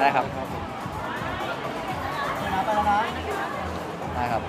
ได้ครับผมนะไปแล้วนะได้ครับ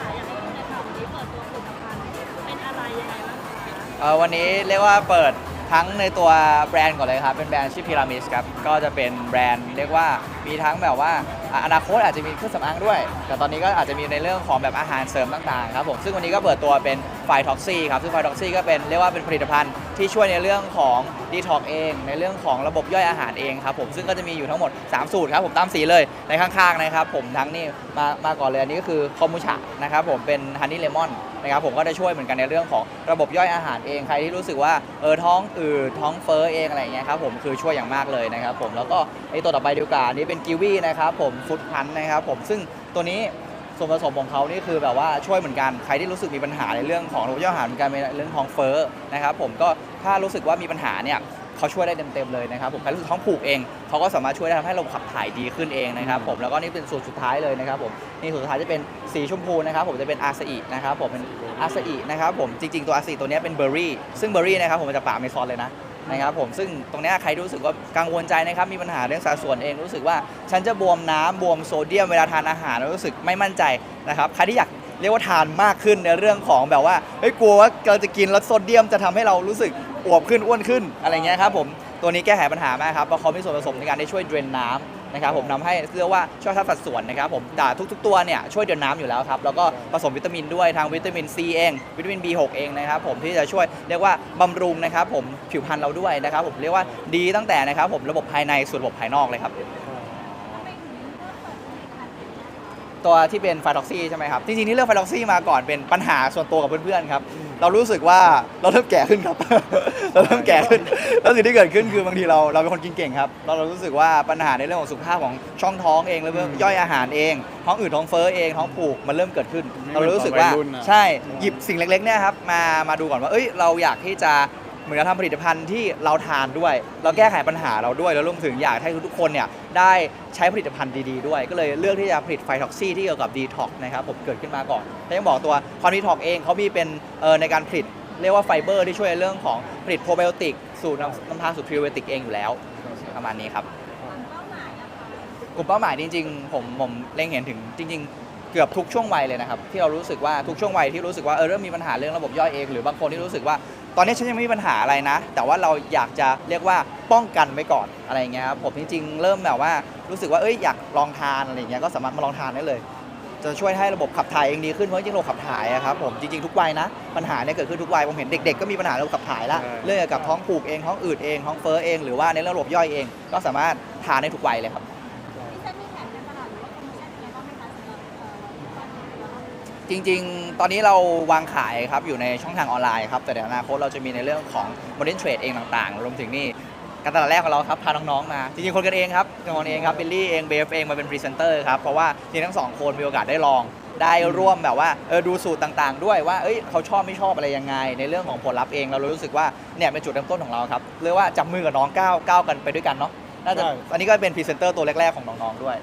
ค่ะอยากให้คุณในข่าววันนี้เปิดตัวผลิตภัณฑ์เป็นอะไรยังไงบ้างคะเอ่อวันนี้เรียกว่าเปิดทั้งในตัวแบรนด์ก่อนเลยครับ เป็นแบรนด์ชื่อพีรามิสครับ ก็จะเป็นแบรนด์เรียกว่ามีทั้งแบบว่าอะอนาคตอาจจะมีเครื่องสำอางด้วย แต่ตอนนี้ก็อาจจะมีในเรื่องของแบบอาหารเสริมต่างๆครับผม ซึ่งวันนี้ก็เปิดตัวเป็นไฟท็อกซี่ครับ ซึ่งไฟท็อกซี่ก็เป็นเรียกว่าเป็นผลิตภัณฑ์ ที่ช่วยในเรื่องของดีท็อกเอง ในเรื่องของระบบย่อยอาหารเองครับผมซึ่งก็จะมีอยู่ทั้งหมด 3 สูตรครับผมตามสีเลยในข้างๆนะครับผมทั้งนี่มามาก่อนเลยอันนี้ก็คือคอมบูชานะครับผมเป็นฮันนี่เลมอนนะครับผมก็จะช่วยเหมือนกันในเรื่องของระบบย่อยอาหารเองใครที่รู้สึกว่าเออท้องอืดท้องเฟ้อเองอะไรอย่างเงี้ยครับผมคือช่วยอย่างมากเลยนะครับผมแล้วก็ไอตัวต่อไปดีกว่านนี้เป็นกิวีนะครับผมฟุตพันนะครับผมซึ่งตัวนี้ ส่วนผสมของเขานี่คือแบบว่าช่วยเหมือนกันใครที่รู้สึกมีปัญหาในเรื่องของระบบย่อยอาหารเหมือนกันในเรื่องท้องเฟ้อนะครับผมก็ถ้ารู้สึกว่ามีปัญหาเนี่ยเขาช่วยได้เต็มๆเลยนะครับผมใครรู้สึกท้องผูกเองเขาก็สามารถช่วยได้ทำให้เระบบขับถ่ายดีขึ้นเองนะครับผมแล้วก็นี่เป็นสูตรสุดท้ายเลยนะครับผมนี่สูตรสุดท้ายจะเป็นสีชมพูนะครับผมจะเป็นอาซาอินะครับผมเป็นอาซาอินะครับผมจริงๆตัวอาซาอิตัวนี้เป็นเบอร์รี่ซึ่งเบอร์รี่นะครับผมมาจากป่าเมซอนเลยนะ นะครับผมซึ่งตรงนี้ใครรู้สึกว่ากังวลใจนะครับมีปัญหาเรื่องสัดส่วนเองรู้สึกว่า ฉันจะบวมน้ำบวมโซเดียมเวลาทานอาหารรู้สึกไม่มั่นใจนะครับใครที่อยากเรียกว่าทานมากขึ้นในเรื่องของแบบว่าเฮ้ยกลัวว่าเราจะกินแล้วโซเดียมจะทำให้เรารู้สึกอวบขึ้นอ้วนขึ้นอะไรเงี้ยครับผมตัวนี้แก้ไขปัญหามากครับเพราะเขามีส่วนผสมในการได้ช่วยเดรนน้ำ นะครับผมทำให้เรียกว่าช่วยทับสัดส่วนนะครับผมแต่ทุก ๆ ตัวเนี่ยช่วยเดรนน้ำอยู่แล้วครับแล้วก็ผสมวิตามินด้วยทางวิตามินซีเอง วิตามิน B6 เองนะครับผมที่จะช่วยเรียกว่าบำรุงนะครับผมผิวพรรณเราด้วยนะครับผมเรียกว่าดีตั้งแต่นะครับผมระบบภายในสู่ระบบภายนอกเลยครับตัวที่เป็นไฟท็อกซี่ใช่ไหมครับจริงๆที่เลือกไฟท็อกซี่มาก่อนเป็นปัญหาส่วนตัวกับเพื่อนๆครับ เรารู้สึกว่าเราเริ่มแก่ขึ้นครับ เราเริ่มแก่ขึ้นแล้วสิ่งที่เกิดขึ้นคือบางทีเราเราเป็นคนกินเก่งครับเราเรารู้สึกว่าปัญหาในเรื่องของสุขภาพของช่องท้องเองแล้วเรื่องย่อยอาหารเองท้องอืดท้องเฟ้อเองท้องผูกมันเริ่มเกิดขึ้น เรารู้สึกว่าวัยรุ่นอะใช่หยิบสิ่งเล็กๆเนี่ยครับมามาดูก่อนว่าเอ้ยเราอยากที่จะ เหมือนกับทำผลิตภัณฑ์ที่เราทานด้วย เราแก้ไขปัญหาเราด้วยแล้วรวมถึงอยากให้ทุกๆคนเนี่ยได้ใช้ผลิตภัณฑ์ดีๆด้วย ก็เลยเลือกที่จะผลิตไฟท็อกซี่ที่เกี่ยวกับดีท็อกนะครับผมเกิดขึ้นมาก่อนแต่ยังบอกตัวความดีท็อกเองเขามีเป็นเออในการผลิตเรียกว่าไฟเบอร์ที่ช่วยในเรื่องของผลิตโปรไบโอติกสูตรน้ำทางสู่พรีไบโอติกเองอยู่แล้วประมาณนี้ครับกลุ่มเป้าหมายจริงๆ ผมผมเล็งเห็นถึงจริง ๆ เกือบทุกช่วงวัยเลยนะครับที่เรารู้สึกว่าทุกช่วงวัยที่รู้สึกว่าเออเริ่มมีปัญหาเรื่องระบบย่อยเองหรือบางคนที่รู้สึกว่า ตอนนี้ฉันยังไม่มีปัญหาอะไรนะ แต่ว่าเราอยากจะเรียกว่าป้องกันไว้ก่อนอะไรอย่างเงี้ยครับผมจริงๆเริ่มแบบว่ารู้สึกว่าเอ้ยอยากลองทานอะไรอย่างเงี้ยก็สามารถมาลองทานได้เลย จะช่วยให้ระบบขับถ่ายเองดีขึ้นเพราะจริงๆระบบขับถ่ายอะครับผมจริงๆทุกวัยนะปัญหาเนี่ยเกิดขึ้นทุกวัยผมเห็นเด็กๆก็มีปัญหาระบบขับถ่ายละใช่เรื่องเกี่ยวกับท้องผูกเองท้องอืดเองท้องเฟ้อเองหรือว่าในเรื่องระบบย่อยเอง ก็สามารถทานได้ทุกวัยเลยครับ จริง ๆ ตอนนี้เราวางขายครับอยู่ในช่องทางออนไลน์ครับ แต่ในอนาคตเราจะมีในเรื่องของ Modern Trade เองต่างๆ รวมถึงนี่การตลาดแรกของเราครับพาน้องๆมา จริงๆ คนกันเองครับคนเองครับบิลลี่เองเบฟเองมาเป็นพรีเซนเตอร์ครับ เพราะว่าทีทั้งสองคนมีโอกาสได้ลองได้ร่วมแบบว่าเออดูสูตรต่างๆ ด้วยว่าเอ้ยเขาชอบไม่ชอบอะไรยังไง ในเรื่องของผลลัพธ์เองเรารู้สึกว่าเนี่ยเป็นจุดเริ่มต้นของเราครับเรียกว่าจับมือกับน้องก้าวก้าวกันไปด้วยกันเนาะน่าจะใช่อันนี้ก็เป็นพรีเซนเตอร์ตัวแรกๆของน้องๆด้วย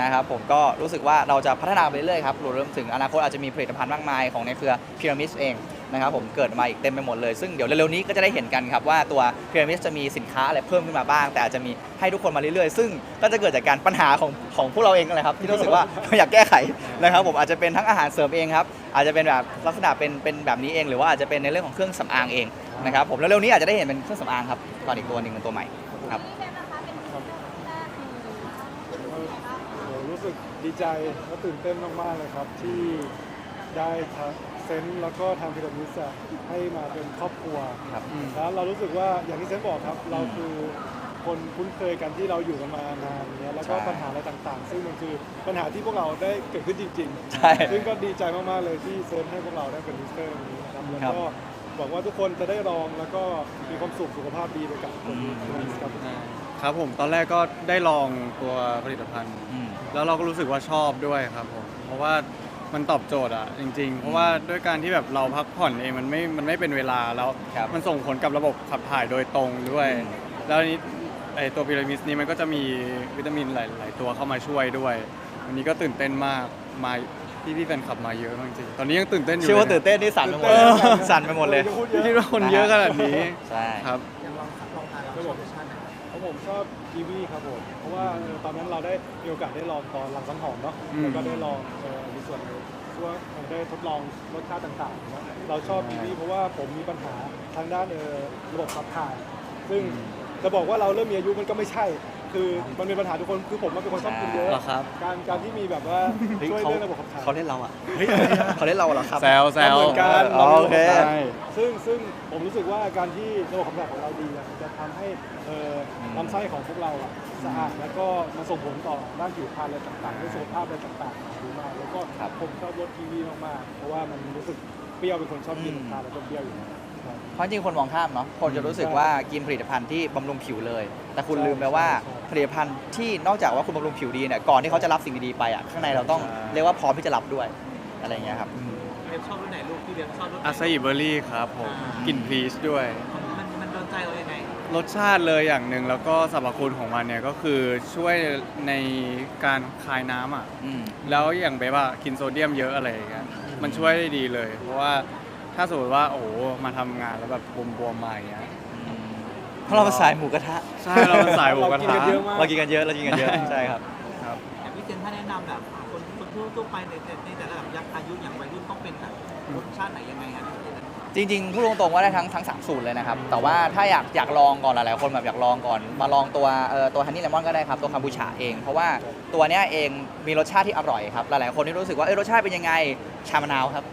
นะครับผมก็รู้สึกว่าเราจะพัฒนาไปเรื่อยๆครับรวมถึงอนาคตอาจจะมีผลิตภัณฑ์มากมายของในเครือพีระมิดเองนะครับผมเกิดมาอีกเต็มไปหมดเลย ซึ่งเดี๋ยวเร็วๆนี้ก็จะได้เห็นกันครับว่าตัวพีระมิดจะมีสินค้าอะไรเพิ่มขึ้นมาบ้าง แต่อาจจะมีให้ทุกคนมาเรื่อยๆ ซึ่งก็จะเกิดจากการปัญหาของของพวกเราเองกันเลยครับที่รู้สึกว่าอยากแก้ไขนะครับผมอาจจะเป็นทั้งอาหารเสริมเองครับอาจจะเป็นแบบลักษณะเป็นเป็นแบบนี้เองหรือว่าอาจจะเป็นในเรื่องของเครื่องสำอางเองนะครับผมแล้วเร็วๆนี้อาจจะได้เห็นเป็นเครื่องสำอางครับก่อนอีกตัวหนึ่งเป็นตัวใหม่ครับ โอ้รู้สึก ดีใจและตื่นเต้นมากๆเลยครับ ที่ได้ทางเซนต์แล้วก็ทางพีระมิดอะให้มาเป็นครอบครัวครับ แล้วเรารู้สึกว่าอย่างที่เซนต์บอกครับ เราคือคนคุ้นเคยกันที่เราอยู่กันมานานเนี้ยแล้วก็ใช่ ปัญหาอะไรต่างๆ ซึ่งมันคือปัญหาที่พวกเราได้เกิดขึ้นจริงใช่ๆซึ่งก็ดีใจมาก ๆ เลยที่เซนต์ให้พวกเราได้เป็นมิสเตอร์นี้นะครับ แล้วครับก็หวังว่าทุกคนจะได้ลองแล้วก็มีความสุขสุขภาพดีไปกับอืมครับ ครับผมตอนแรกก็ได้ลองตัวผลิตภัณฑ์ อืม แล้วเราก็รู้สึกว่าชอบด้วยครับผมเพราะว่ามันตอบโจทย์อะจริง ๆ เพราะว่าด้วยการที่แบบเราพักผ่อนเองมันไม่มันไม่เป็นเวลาแล้วครับมันส่งผลกับระบบขับถ่ายโดยตรงด้วย อืม แล้วอันนี้ไอตัวพีระมิดนี้มันก็จะมีวิตามินหลาย ๆ ตัวเข้ามาช่วยด้วยวันนี้ก็ตื่นเต้นมากมาพี่พี่ๆแฟนคลับมาเยอะมากจริงๆตอนนี้ยังตื่นเต้นอยู่ชื่อว่าลยะตื่นเต้นนี่สั่นไปหมดเลยตื่นเต้นสั่นไปหมดเลยจะพูดเยอะคิดว่าคนเยอะขนาดนี้ใช่ ครับอย่างลองลองทานแล้วชอบรส ผมชอบกีวีครับผม เพราะว่าเออตอนนั้นเราได้มีโอกาสได้ลองตอนหลังสังหอมเนาะอืม แล้วก็ได้ลองเออในส่วนช่วงเออได้ทดลองรสชาติต่างๆเนอะเราชอบกีวีเพราะว่าผมมีปัญหาทางด้านเออระบบขับถ่าย ซึ่งจะบอกว่าเราเริ่มมีอายุมันก็ไม่ใช่ คือมันเป็นปัญหาทุกคนคือผมมันเป็นคนชอบกินเยอะเหรอครับ การการที่มีแบบว่าเฮ้ยช่วยเขาเรื่องระบบขับถ่ายเขาเล่นเราอะเขาเล่นเราเหรอครับแซวแซวเหมือนกันอ๋อโอเค ใช่ ซึ่งซึ่งผมรู้สึกว่าการที่ระบบขับถ่ายของเราดีอะมันจะทำให้เอ่ออมลำไส้ของพวกเราอะสะอาดแล้วก็มาส่งผลต่อด้านผิวพรรณอะไรต่างๆด้วยสุขภาพอะไรต่างๆดีมากแล้วก็ผมชอบรสทีวีมากๆเพราะว่ามันรู้สึกเปรี้ยวเป็นคนชอบกินทานแล้วก็เปรี้ยวอยู่แล้วครับ เพราะจริงๆคนมองข้ามเนาะคนจะรู้สึกว่ากินผลิตภัณฑ์ที่บำรุงผิวเลย แต่คุณลืมไปว่าใช่ใช่ผลิตภัณฑ์ที่นอกจากว่าคุณบำรุงผิวดีเนี่ยก่อนที่เขาจะรับสิ่งดีๆไปอะข้างในเราต้องใช่เรียกว่าพร้อมที่จะรับด้วยอะไรอย่างเงี้ยครับเบฟชอบรุ่นไหนลูกพี่เบฟชอบรุ่นไหนอาซาอิเบอร์รี่ครับผมกลิ่นพีชด้วย มันมันโดนใจเรายังไงรสชาติเลยอย่างหนึ่งแล้วก็สรรพคุณของมันเนี่ยก็คือช่วยในการคายน้ำอะอืมแล้วอย่างแบบว่ากินโซเดียมเยอะอะไรอย่างเงี้ยมันช่วยได้ดีเลย เพราะว่า ถ้าสมมติว่าโอ้โหมาทำงานแล้วแบบบวมๆมาอย่างเงี้ยเพราะเราเป็นสายหมูกระทะใช่เราเป็นสายหมูกระเรากินทะกันเยอะมากเรากินกันเยอะเรากินกันเยอะใช่ครับ ครับแต่พี่เจนถ้าแนะนำแบบคนคนทั่วทั่วไปในในในแต่ละแบบยักษ์อายุอย่างวัยรุ่นต้องเป็นแบบรสชาติไหนยังไงฮะจริงๆพูดตรงๆว่าได้ทั้งทั้งสามสูตรเลยนะครับ แต่ว่าถ้าอยากอยากลองก่อนหลายๆคนแบบอยากลองก่อน มาลองตัวเอ่อตัวฮันนี่เลมอนก็ได้ครับ ตัวคาบูชาเอง เพราะว่าตัวเนี้ยเองมีรสชาติที่อร่อยครับ หลายๆคนที่รู้สึกว่าเอยรสชาติเป็นยังไงชามะนาวครับ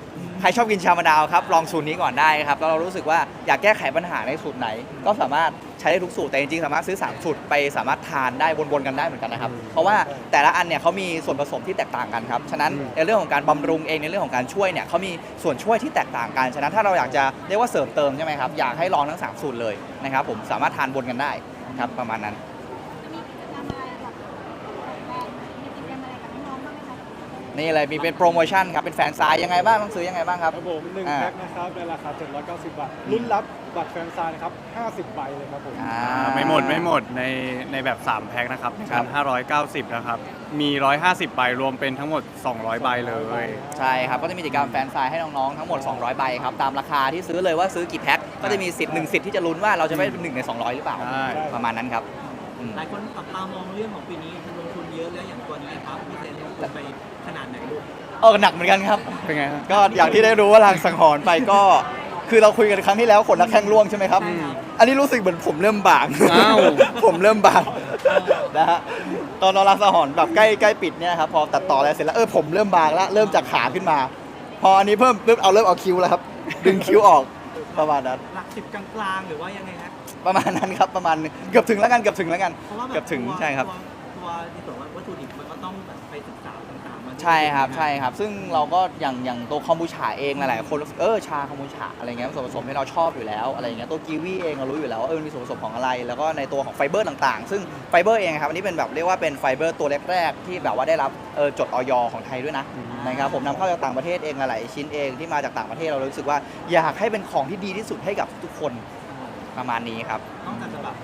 ใครชอบกินชามะนาวครับลองสูตรนี้ก่อนได้ครับแล้วเรารู้สึกว่าอยากแก้ไขปัญหาในสูตรไหน ก็สามารถใช้ได้ทุกสูตรแต่จริงๆสามารถซื้อ 3 สูตรไปสามารถทานได้วนๆกันได้เหมือนกันนะครับเพราะว่าแต่ละอันเนี่ยเขามีส่วนผสมที่แตกต่างกันครับฉะนั้นในเรื่องของการบำรุงเองในเรื่องของการช่วยเนี่ยเขามีส่วนช่วยที่แตกต่างกันฉะนั้นถ้าเราอยากจะเรียกว่าเสริมเติมใช่ไหมครับอยากให้ลองทั้งสามสูตรเลยนะครับผมสามารถทานวนกันได้ครับประมาณนั้น นี่เลยมีเป็นโปรโมชั่นครับ เป็นแฟนซายยังไงบ้างต้องซื้อยังไงบ้างครับ ครับผมหนึ่งอ่า แพ็คนะครับในราคา 790 บาทรุ่นรับบัตรแฟนซายนะครับ 50 ใบเลยครับผม อ่าไม่หมดไม่หมดในในแบบ 3 แพ็คนะครับครักับน590 นะครับ มี 150 ใบรวมเป็นทั้งหมด 200 ใบเลย ใช่ครับ ก็จะมีกิจกรรมแฟนไซน์ให้น้องๆ ทั้งหมด 200 ใบครับ ตามราคาที่ซื้อเลยว่าซื้อกี่แพ็ค ก็จะมีสิทธิ์หนึ่งสิทธิ์ที่จะลุ้นว่าเราจะไม่เป็นหนึ่งใน 200 หรือเปล่า ใช่ ประมาณนั้นครับอืม หลายคนจับตามองเรื่องของปีนี้ลงทุนเยอะแล้วอย่างตัวนี้ครับพี่เจนลงทุนไป ขนาดไหนลูกเออหนักเหมือนกันครับ เป็นไงฮะ ก็อย่างที่ได้รู้ว่าทางสังหรณ์ไปก็ คือเราคุยกันครั้งที่แล้วขนนักแข้งร่วงใช่ไหมครับใช่ครับอันนี้รู้สึกเหมือนผมเริ่มบาง อ้าว ผมเริ่มบาง นะฮะตอนนอนรักสังหรณ์แบบใกล้ใกล้ปิดเนี่ยครับพอตัดต่ออะไรเสร็จแล้วเออผมเริ่มบางแล้วเริ่มจากขาขึ้นมา พออันนี้เพิ่มปุ๊บเอาเริ่มเอาคิ้วแล้วครับ ดึงคิ้วออกประมาณนั้นหลักสิบกลางๆ หรือว่ายังไงฮะประมาณนั้นครับประมาณเกือบถึงแล้วกันเกือบถึงแล้วกัน เพราะว่าแบบเกือบถึงตัวใช่ครับ ตัวตัวในส่วนวัตถุ ใช่ครับใช่ครับ ซึ่งเราก็อย่างอย่างตัวคอมบูชาเองหลายๆคนรู้สึกเออชาคอมบูชาอะไรเงี้ยส่วนผสมที่เราชอบอยู่แล้วอะไรเงี้ยตัวกีวีเองเรารู้อยู่แล้วว่าเออมันมีส่วนผสมของอะไร แล้วก็ในตัวของไฟเบอร์ต่างๆ ซึ่งไฟเบอร์เองครับอันนี้เป็นแบบเรียกว่าเป็นไฟเบอร์ตัวแรกๆที่แบบว่าได้รับเออจดออยของไทยด้วยนะนะครับผมนำเข้าจากต่างประเทศเองหลายๆชิ้นเองที่มาจากต่างประเทศเรารู้สึกว่าอยากให้เป็นของที่ดีที่สุดให้กับทุกคนประมาณนี้ครับนอกจากจะแบบ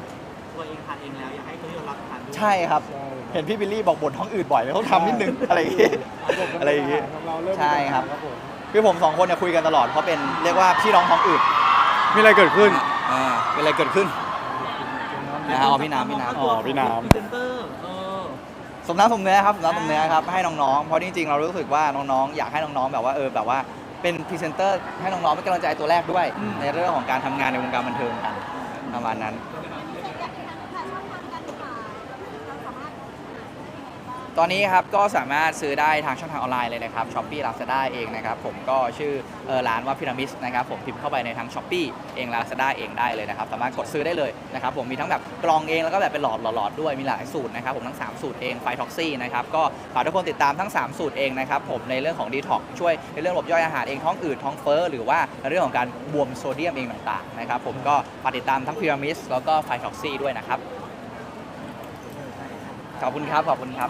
ตัวเองทานเองแล้วอยากให้คนที่เรารักทานด้วยใช่ครับใช่เห็นพี่บิลลี่บอกบ่นท้องอืดบ่อยเลยต้องทำนิดนึงอะไรอย่างงี้ระบบอะไรอย่างงี้ ของเราเริ่มมีใช่ครับปัญหาครับผมคือผมสองคนเนี่ยคุยกันตลอดเพราะเป็นเรียกว่าพี่น้องท้องอืดมีอะไรเกิดขึ้น อ่าเป็นอะไรเกิดขึ้นนะอ๋อพี่น้ำพี่น้ำ อ๋อพี่น้ำ พรีเซนเตอร์เออ สมน้ำสมเนื้อครับสมน้ำสมเนื้อครับให้น้องๆเพราะจริงๆเรารู้สึกว่าน้องๆอยากให้น้องๆแบบว่าเออแบบว่าเป็นพรีเซนเตอร์ให้น้องๆเป็นกำลังใจตัวแรกด้วย อืม ในเรื่องของการทำงานในวงการบันเทิงกันประมาณนั้นอ ตอนนี้ครับก็สามารถซื้อได้ทางช่องทางออนไลน์เลยนะครับช้อปปี้ลาซาด้าเองนะครับผมก็ชื่อออร้านว่าพิรามิสนะครับผมพิมพ์เข้าไปในทั้งช้อปปี้เองลาซาด้าเองได้เลยนะครับสามารถกดซื้อได้เลยนะครับผมมีทั้งแบบกรองเองแล้วก็แบบเป็นหลอดหลอดด้วยมีหลายสูตรนะครับผมทั้ง 3 สูตรเองไฟท็อกซี่นะครับก็ฝากทุกคนติดตามทั้ง 3 สูตรเองนะครับผมในเรื่องของดีท็อกช่วยในเรื่องระบบย่อยอาหารเองท้องอืดท้องเฟ้อหรือว่าเรื่องของการบวมโซเดียมเองต่างๆนะครับผมก็ฝากติดตามทั้งพิรามิสแล้วก็ไฟท็อกซี่ด้วยนะครับขอบคุณครับ ขอบคุณครับ